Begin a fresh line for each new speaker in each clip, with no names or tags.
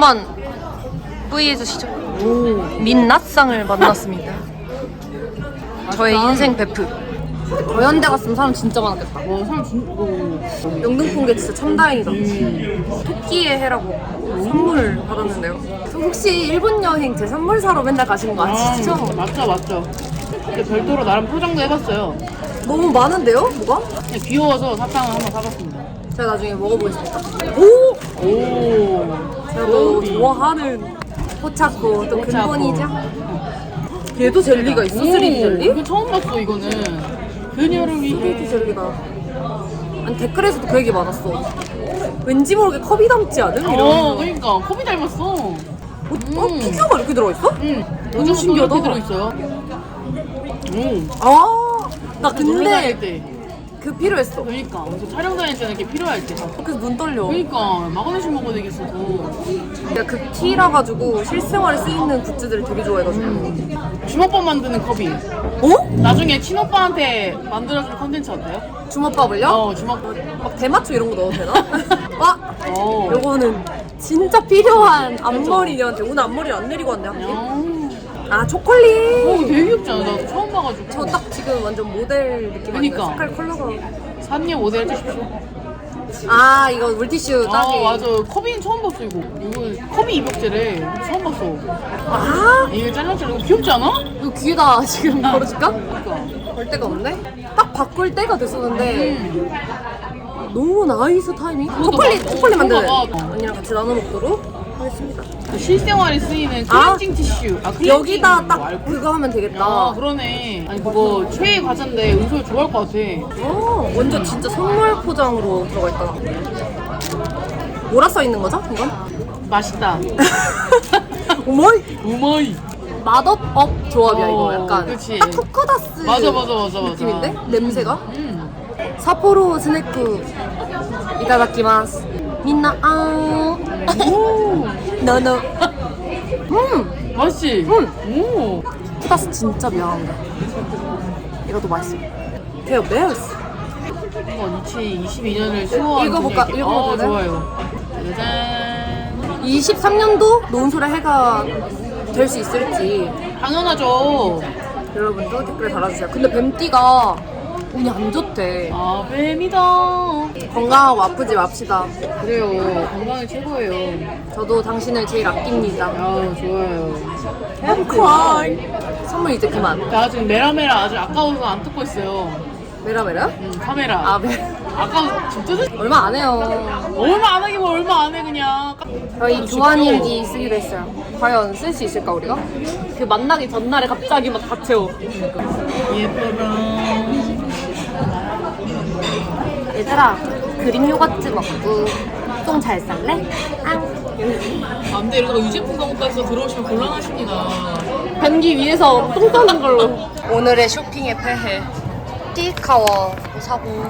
한번 V 해주시죠. 민낯상을 만났습니다. 저의 인생 베프. 거연대 갔으면 사람 진짜 많았겠다.
와 사람 진 오.
영등포게 진짜 참 다행이다. 토끼의 해라고 선물 받았는데요. 혹시 일본 여행 제 선물 사러 맨날 가시는 거 아시죠?
맞죠 맞죠. 근데 별도로 나름 포장도 해봤어요.
너무 많은데요? 뭐가?
그냥 귀여워서 사탕을 한번 사봤습니다.
제가 나중에 먹어보겠습니다. 오!
오.
좋아하는 포차코 또. 근본이죠. 얘도 젤리가 있어? 3D 젤리?
이거 처음 봤어 이거는. 그녀를 위해.
3D 젤리가. 아니 댓글에서도 그 얘기 많았어. 왠지 모르게 컵이 닮지 않음? 이런.
어 그러니까 컵이 닮았어.
어, 어, 피규어가 이렇게 들어있어?
응.
너무 신기하다.
이렇게 들어 있어요. 응.
아, 나
다닐
근데
때.
그 필요했어.
그러니까 그래서 촬영 다닐 때는 이렇게 필요할 때.
그래서 눈 떨려.
그러니까 마그네슘 먹어야 되겠어서.
내가 그 T라 가지고 실생활에 쓰이는 굿즈들을 되게 좋아해가지고.
주먹밥 만드는 컵이.
어?
나중에 친오빠한테 만들어줄 컨텐츠 어때요?
주먹밥을요?
어 주먹.
막 대마초 이런 거 넣어도 되나? 와,
어.
요거는 진짜 필요한 앞머리한테 오늘 앞머리 안 내리고 왔네.
어.
아 초콜릿.
어 되게 귀엽지 않아? 나 처음 봐가지고.
저 딱 지금 완전 모델 느낌 아니에요?
그니까.
색깔 컬러가.
산녀 모델 해주십시오.
아 이거 물티슈
아
딱이.
맞아. 컵이 처음 봤어 이거. 이거 컵이 입욕제래. 처음 봤어.
아
이게 짤랑짤랑 이거 귀엽지 않아?
이거 귀에다 지금 걸어줄까?
그러니까.
걸 데가 없네. 딱 바꿀 때가 됐었는데
음.
너무 나이스 타이밍. 초콜릿
막-
초콜릿
어,
만드는 언니랑 같이 나눠 먹도록 하겠습니다.
그 실생활에 쓰이는
아.
클렌징 티슈. 아, 클렌징
여기다
뭐
딱? 그거 하면 되겠다.
아 그러네. 아니 그거 최애 과자인데 은솔 좋아할 것 같아.
어, 완전 진짜 선물 포장으로 들어가 있다. 뭐라 써 있는 거죠? 이건?
맛있다.
오마이
우마이.
맛업업 조합이야 이거
어,
약간.
그치.
딱 코코다스
맞아 맞아 맞아 맞아.
느낌인데 냄새가?
음.
사포로 스낵 이타다키마스. 민나 아. 너너. 음,
맛있지?
음.
오.
코코다스 진짜 미안한데. 이것도 맛있어. 대요 베어스.
한번 2022년을 수호한
읽어볼까?
분에게.
읽어봐도
어,
돼?
좋아요. 짜잔.
23년도 노은솔의 해가 될 수 있을지
당연하죠.
여러분도 댓글 달아주세요. 근데 뱀띠가 운이 안 좋대.
아 뱀이다.
건강하고 아프지 맙시다.
그래요. 건강이 최고예요.
저도 당신을 제일 아낍니다.
아 좋아요.
선물 이제 그만.
나 지금 메라메라 아주 아까워서 안 뜯고 있어요.
메라메라?
음, 카메라.
아, 메...
아까 지금 뜯을
얼마 안 해요.
얼마 안 하긴 뭐 얼마 안 해 그냥.
저희 교환일기 쓰기로 했어요. 과연 쓸 수 있을까 우리가? 그 만나기 전날에 갑자기 막 다 채워.
예뻐라.
얘들아 그림 요거트 먹고 똥 잘 쌀래? 앙.
안돼 이러다가 유제품 광고까지 들어오시면 곤란하십니다.
변기 위에서 똥 싸는 걸로. 오늘의 쇼핑의 폐해. 띠카워 사고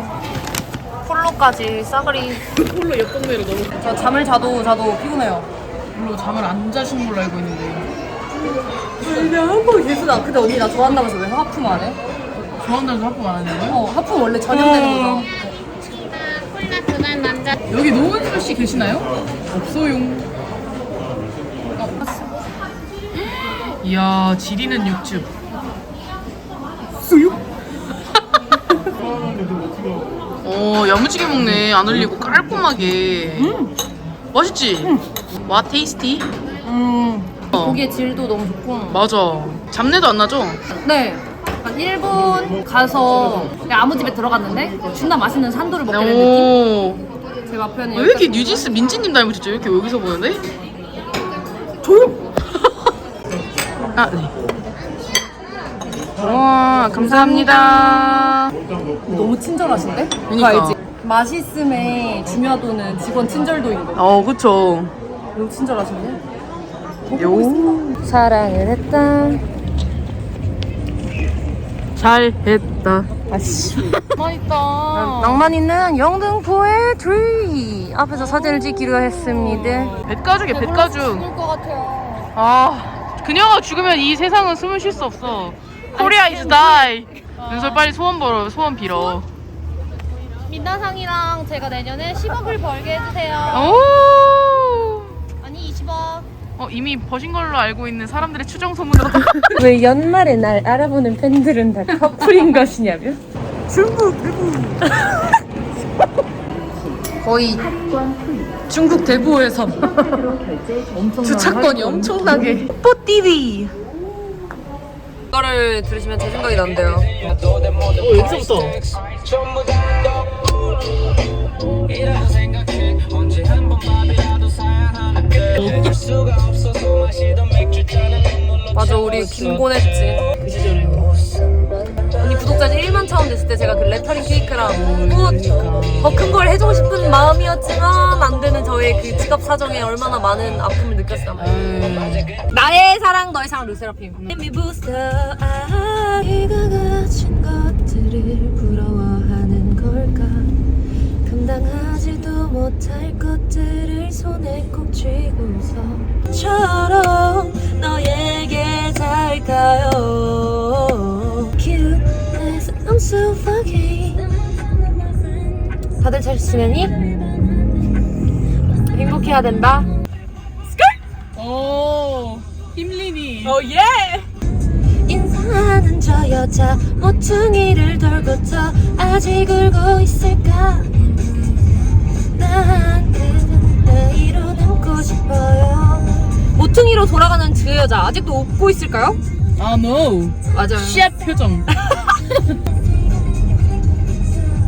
폴로까지 싸그리.
홀로 옆 동네로 너무
저 잠을 자도 자도 피곤해요.
별로 잠을 안 자시는 걸로 알고 있는데
근데 한번 계수다. 근데 언니 나 좋아한다면서 왜 하품 안 해?
좋아한다는 하품 안 하는 거예요?
어 하품 원래 전염되는 거잖아.
콜라 그만 남자
여기 노은솔 씨 계시나요? 없어용. 이야 지리는 육즙. 수육? 오 야무지게 먹네 안 흘리고 깔끔하게. 맛있지? 와 테이스티?
음.
어.
고기의 질도 너무 좋고.
맞아. 잡내도 안 나죠?
네. 약간 일본 가서 그냥 아무 집에 들어갔는데 존나 맛있는 산도를 먹게 된 느낌?
오.
제 마표는
왜 이렇게 뉴진스 민지님 닮으셨죠? 이렇게 여기서 보는데?
조용!
아, 네. 와, 감사합니다.
너무 친절하신데? 그거
그니까.
알지? 맛있음의 중요도는 직원 친절도인 거.
어, 그쵸.
너무 친절하신데?
요.
사랑을 했다.
잘했다.
아씨.
맛있다.
낭만 있는 영등포의 트리 앞에서 사진을 찍기로 했습니다.
백가죽이야, 백가죽.
죽을 것 같아요.
아, 그녀가 죽으면 이 세상은 숨을 쉴 수 없어. 코리아 is die. 윤설 빨리 소원 벌어, 소원 빌어.
민다상이랑 제가 내년에 10억을 벌게 해주세요
오.
아니 20억 입 어.
어 이미 버신 걸로 알고 있는 사람들의 추정 소문으로.
왜 연말에 날 알아보는 팬들은 다 커플인 것이냐며? 중국 거의 중국 대부에서 주차권이 엄청나게. 뽀띠비. 이거를 들으시면 제 생각이 난대요.
어 여기서부터
맞아 우리 김곤했지
그 시절에
언니 구독자 이제 1만 차원 됐을 때 제가 그 레터링 케이크랑 더큰 걸 해주고 싶은 마음이었지만 안 되는 저의 그 직업 사정에 얼마나 많은 아픔을 느꼈어요. 나의 사랑 너의 사랑 르세라핌. Let boost 아, 이가 가진 것들을 부러워하는 걸까? 감당하지도 못할 것들을 손에 꼭 쥐고서 처럼 다들 잘 지내니? 행복해야 된다.
오 힘리니
어, 예! 인사하는 저 여자 모퉁이를 돌고서 아직 울고 있을까? 난 내일로 남고 싶어요. 모퉁이로 돌아가는 그 여자 아직도 웃고 있을까요?
아 노.
맞아요.
시합 표정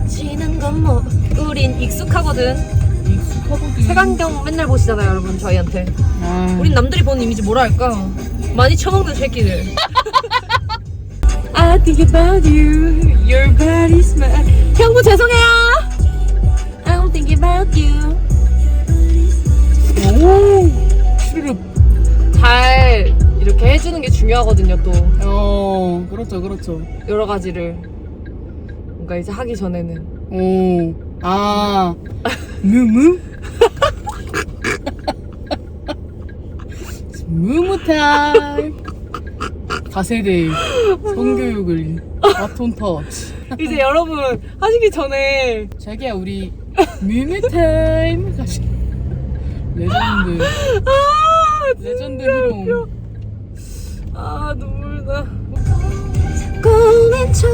지는 건 뭐 우린 익숙하거든.
익숙하거든
색안경 맨날 보시잖아요, 여러분 저희한테.
아,
우린 남들이 보는 이미지 뭐라 할까? 많이 처먹는 새끼들. I think about you, your body smell. 형부 죄송해요. I'm thinking about you.
오 슈르륵
잘 이렇게 해주는 게 중요하거든요, 또
어 그렇죠 그렇죠
여러 가지를. 뭔가 이제 하기 전에는.
오 아. 무무? 무무 타임. 다세대 성교육을 바톤 터치.
이제 여러분 하시기 전에.
자기야 우리 무무 타임. 가시. 레전드.
아
레전드 히로
아 눈물 나. 꿈인 척